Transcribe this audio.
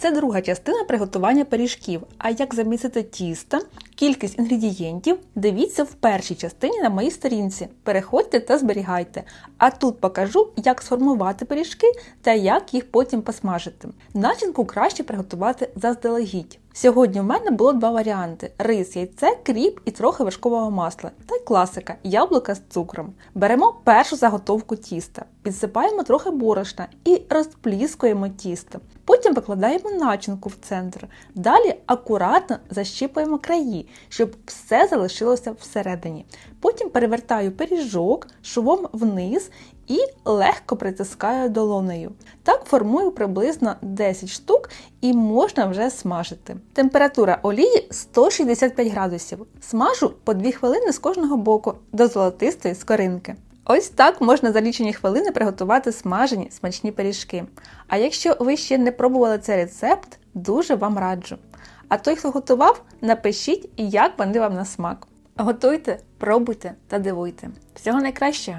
Це друга частина приготування пиріжків. А як замісити тісто, кількість інгредієнтів, дивіться в першій частині на моїй сторінці. Переходьте та зберігайте. А тут покажу, як сформувати пиріжки та як їх потім посмажити. Начинку краще приготувати заздалегідь. Сьогодні в мене було два варіанти: рис, яйце, кріп і трохи вершкового масла. Та й класика яблука з цукром. Беремо першу заготовку тіста, підсипаємо трохи борошна і розпліскуємо тісто. Потім викладаємо начинку в центр. Далі акуратно защіпуємо краї, щоб все залишилося всередині. Потім перевертаю пиріжок швом вниз і легко притискаю долонею. Так формую приблизно 10 штук і можна вже смажити. Температура олії 165 градусів. Смажу по 2 хвилини з кожного боку до золотистої скоринки. Ось так можна за лічені хвилини приготувати смажені смачні пиріжки. А якщо ви ще не пробували цей рецепт, дуже вам раджу. А той, хто готував, напишіть, як вони вам на смак. Готуйте, пробуйте та дивуйте. Всього найкращого!